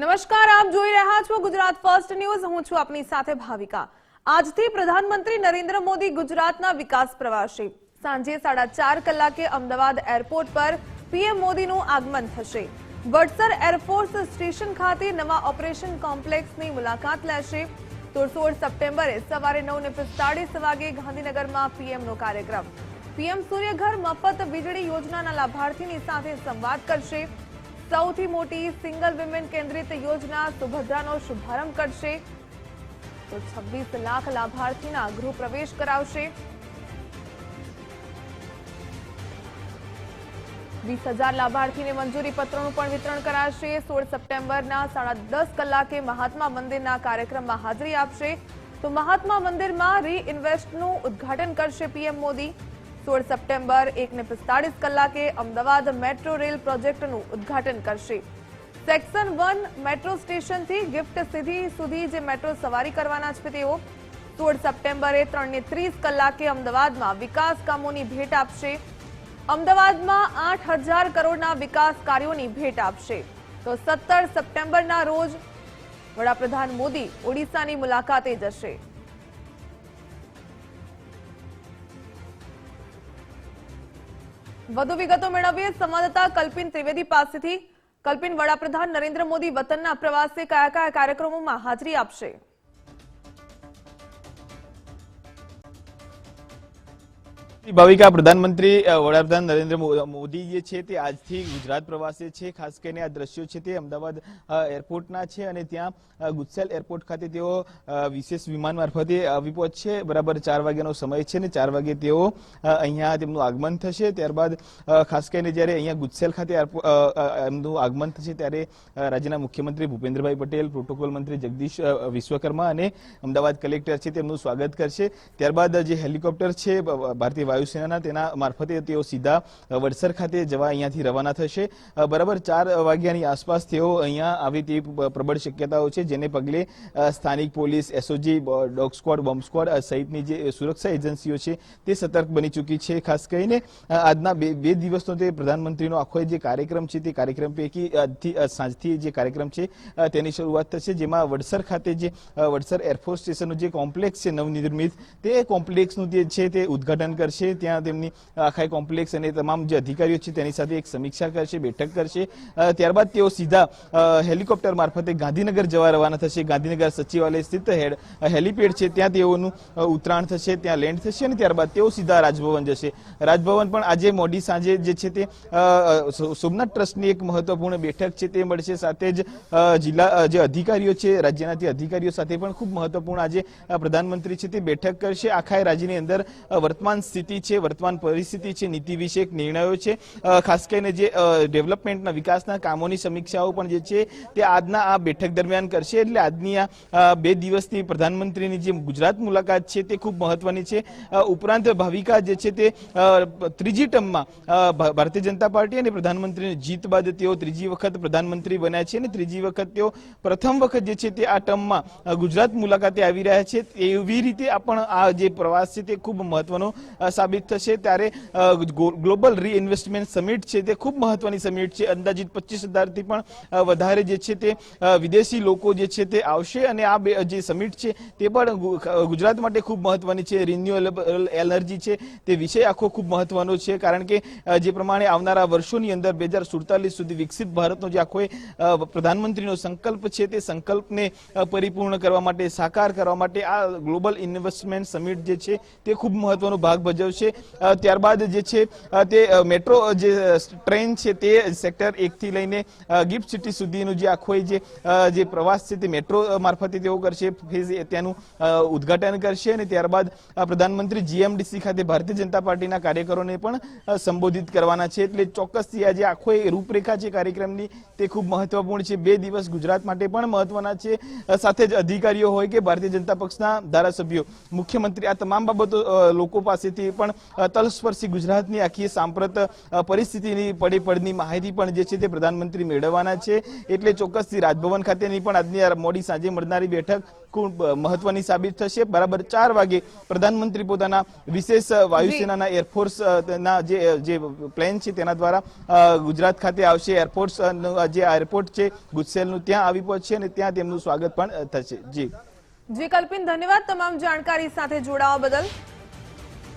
નમસ્કાર, આપ જોઈ રહ્યા છો ગુજરાત ફર્સ્ટ ન્યૂઝ. હું છું આપની સાથે ભાવિકા. આજથી પ્રધાનમંત્રી નરેન્દ્ર મોદી ગુજરાતના વિકાસ પ્રવાસે. સાંજે સાડા ચાર કલાકે અમદાવાદ એરપોર્ટ પર પીએમ મોદીનું આગમન થશે. વડસર એરફોર્સ સ્ટેશન ખાતે નવા ઓપરેશન કોમ્પ્લેક્સની મુલાકાત લેશે. તો સોળ સપ્ટેમ્બરે સવારે નવ પિસ્તાળીસ વાગે ગાંધીનગરમાં પીએમનો કાર્યક્રમ. પીએમ સૂર્યઘર મફત વીજળી યોજનાના લાભાર્થીની સાથે સંવાદ કરશે. સૌથી મોટી સિંગલ વિમેન કેન્દ્રિત યોજના સુભદ્રાનો શુભારંભ કરશે. તો છવ્વીસ લાખ લાભાર્થીના ગૃહ કરાવશે. વીસ હજાર લાભાર્થીને મંજૂરી પત્રોનું પણ વિતરણ કરાશે. સોળ સપ્ટેમ્બરના સાડા દસ કલાકે મહાત્મા મંદિરના કાર્યક્રમમાં હાજરી આપશે. તો મહાત્મા મંદિરમાં રીઇન્વેસ્ટનું ઉદ્ઘાટન કરશે પીએમ મોદી. સોળ સપ્ટેમ્બર એકને પિસ્તાળીસ કલાકે અમદાવાદ મેટ્રો રેલ પ્રોજેક્ટનું ઉદ્ઘાટન કરશે. સેક્શન વન મેટ્રો સ્ટેશનથી ગિફ્ટ સિટી સુધી જે મેટ્રો સવારી કરવાના છે તેઓ સોળ સપ્ટેમ્બરે ત્રણને ત્રીસ કલાકે અમદાવાદમાં વિકાસ કામોની ભેટ આપશે. અમદાવાદમાં આઠ હજાર કરોડના વિકાસ કાર્યોની ભેટ આપશે. તો સત્તર સપ્ટેમ્બરના રોજ વડાપ્રધાન મોદી ઓડિશાની મુલાકાતે જશે. વધુ વિગતો મેળવીએ. સંવાદદાતા કલ્પિન ત્રિવેદી પાસેથી. કલ્પિન, વડાપ્રધાન નરેન્દ્ર મોદી વતનના પ્રવાસે કયા કયા કાર્યક્રમોમાં હાજરી આપશે? ભાવિકા, પ્રધાનમંત્રી વડાપ્રધાન નરેન્દ્ર મોદી જે છે તે આજથી ગુજરાત પ્રવાસે છે. ખાસ કરીને આ દ્રશ્યો છે તે અમદાવાદ એરપોર્ટના છે અને ત્યાં ગુજસેલ એરપોર્ટ ખાતે તેઓ વિશેષ વિમાન મારફતે આવી પહોંચશે બરાબર ચાર વાગ્યાનો સમય છે અને ચાર વાગે તેઓ અહીંયા તેમનું આગમન થશે. ત્યારબાદ ખાસ કરીને જ્યારે અહીંયા ગુજસેલ ખાતે એમનું આગમન થશે ત્યારે રાજ્યના મુખ્યમંત્રી ભૂપેન્દ્રભાઈ પટેલ, પ્રોટોકોલ મંત્રી જગદીશ વિશ્વકર્મા અને અમદાવાદ કલેક્ટર છે તેમનું સ્વાગત કરશે. ત્યારબાદ જે હેલિકોપ્ટર છે ભારતીય વાયુસેનાના તેના મારફતે તેઓ સીધા વડસર ખાતે જવા અહીંયાથી રવાના થશે. બરાબર ચાર વાગ્યાની આસપાસ તેઓ અહીંયા આવે તેવી પ્રબળ શક્યતાઓ છે, જેને પગલે સ્થાનિક police, SOG dog squad, bomb squad સહિતની જે સુરક્ષા એજન્સીઓ છે, તે સતર્ક બની ચૂકી છે. ખાસ કરીને આજના બે બે દિવસનો તે પ્રધાનમંત્રીનો આખો જે કાર્યક્રમ છે, તે કાર્યક્રમ પૈકી આજથી સાંજથી જે કાર્યક્રમ છે તેની શરૂઆત થશે, જેમાં વડસર ખાતે જે વડસર એરફોર્સ સ્ટેશનનું જે કોમ્પ્લેક્સ છે, નવનિર્મિત, તે કોમ્પ્લેક્સનું જે છે, તે ઉદ્ઘાટન કરશે. ત્યાં તેમની આખા કોમ્પ્લેક્સ અને તમામ જે અધિકારીઓ છે તેની સાથે એક સમીક્ષા કરશે, બેઠક કરશે. ત્યારબાદ તેઓ સીધા હેલિકોપ્ટર મારફતે ગાંધીનગર જવા રવાના થશે. ગાંધીનગર સચિવાલય સ્થિત હેડ, હેલિપેડ છે, ત્યાં તેઓનું ઉત્તરાયણ થશે, ત્યાં લેન્ડ થશે અને ત્યારબાદ તેઓ સીધા રાજભવન જશે. રાજભવન પણ આજે મોડી સાંજે જે છે તે સોમનાથ ટ્રસ્ટની એક મહત્વપૂર્ણ બેઠક છે તે મળશે. સાથે જ જિલ્લા જે અધિકારીઓ છે, રાજ્યના તે અધિકારીઓ સાથે પણ ખૂબ મહત્વપૂર્ણ આજે પ્રધાનમંત્રી છે તે બેઠક કરશે. આખા રાજ્યની અંદર વર્તમાન સ્થિતિ છે, વર્તમાન પરિસ્થિતિ છે, નીતિ વિષયક નિર્ણયો છે. ખાસ કરીને જે ડેવલપમેન્ટના વિકાસના કામોની સમીક્ષાઓ પણ જે છે, તે આજના આ બેઠક દરમિયાન કરશે. એટલે આજની આ બે દિવસની પ્રધાનમંત્રીની જે ગુજરાત મુલાકાત છે, તે ખૂબ મહત્વની છે. ઉપરાંત ભાવિકા જે છે, તે ત્રીજી ટર્મમાં ભારતીય જનતા પાર્ટી અને પ્રધાનમંત્રીની જીત બાદ તેઓ ત્રીજી વખત પ્રધાનમંત્રી બન્યા છે અને ત્રીજી વખત તેઓ પ્રથમ વખત જે છે, તે આ ટર્મમાં ગુજરાત મુલાકાતે આવી રહ્યા છે. એવી રીતે આ પણ આ જે પ્રવાસ છે, તે ખૂબ મહત્વનો સાબિત થશે ત્યારે ગ્લોબલ રીઇન્વેસ્ટમેન્ટ સમિટ છે તે ખૂબ મહત્વની સમિટ છે. અંદાજિત પચીસ હજારથી પણ વધારે જે છે તે વિદેશી લોકો જે છે તે આવશે અને આ બે, જે સમિટ છે તે પણ ગુજરાત માટે ખૂબ મહત્વની છે. રિન્યુએબલ એનર્જી છે તે વિષય આખો ખૂબ મહત્વનો છે કારણ કે જે પ્રમાણે આવનારા વર્ષોની અંદર બે હજાર સુડતાલીસ સુધી વિકસિત ભારતનો જે આખો પ્રધાનમંત્રીનો સંકલ્પ છે તે સંકલ્પને પરિપૂર્ણ કરવા માટે, સાકાર કરવા માટે આ ગ્લોબલ ઇન્વેસ્ટમેન્ટ સમિટ જે છે તે ખૂબ મહત્વનો ભાગ ભજવશે. અ, ત્યારબાદ જે છે તે મેટ્રો જે ટ્રેન છે તે સેક્ટર એક થી લઈને ગિફ્ટ સિટી સુધીનું જે આખો જે જે પ્રવાસ છે તે મેટ્રો મારફતે તેઓ કરશે. ફેઝ ત્યાંનું ઉદઘાટન કરશે અને ત્યારબાદ પ્રધાનમંત્રી જીએમડીસી ખાતે ભારતીય જનતા પાર્ટીના કાર્યકરોને પણ સંબોધિત કરવાના છે. એટલે ચોક્કસથી આ જે આખો એ રૂપરેખા છે કાર્યક્રમની તે ખૂબ મહત્વપૂર્ણ છે. બે દિવસ ગુજરાત માટે પણ મહત્વના છે. સાથે જ અધિકારીઓ હોય કે ભારતીય જનતા પક્ષના ધારાસભ્યો મુખ્યમંત્રી આ તમામ બાબતો લોકો પાસેથી પણ તલસ્પર્શી ગુજરાતની આખી સાંપ્રત પરિસ્થિતિની પડી પડની માહિતી પણ જે છે તે પ્રધાનમંત્રી મેળવવાના છે. એટલે ચોક્કસથી રાજભવન ખાતેની પણ આજની મોડી સાંજે મળનારી બેઠક ખૂબ મહત્વની સાબિત થશે. બરાબર ચાર વાગે પ્રધાનમંત્રી પોતાના વિશેષ વાયુસેનાના એરફોર્સ ના જે જે પ્લેન છે તેના દ્વારા ગુજરાત ખાતે આવશે એરફોર્સનું, જે એરપોર્ટ છે ગુજસેલનું ત્યાં આવી પહોંચશે અને ત્યાં તેમનું સ્વાગત પણ થશે. જી. જી કલ્પિન ધન્યવાદ તમામ જાણકારી સાથે જોડાવા બદલ.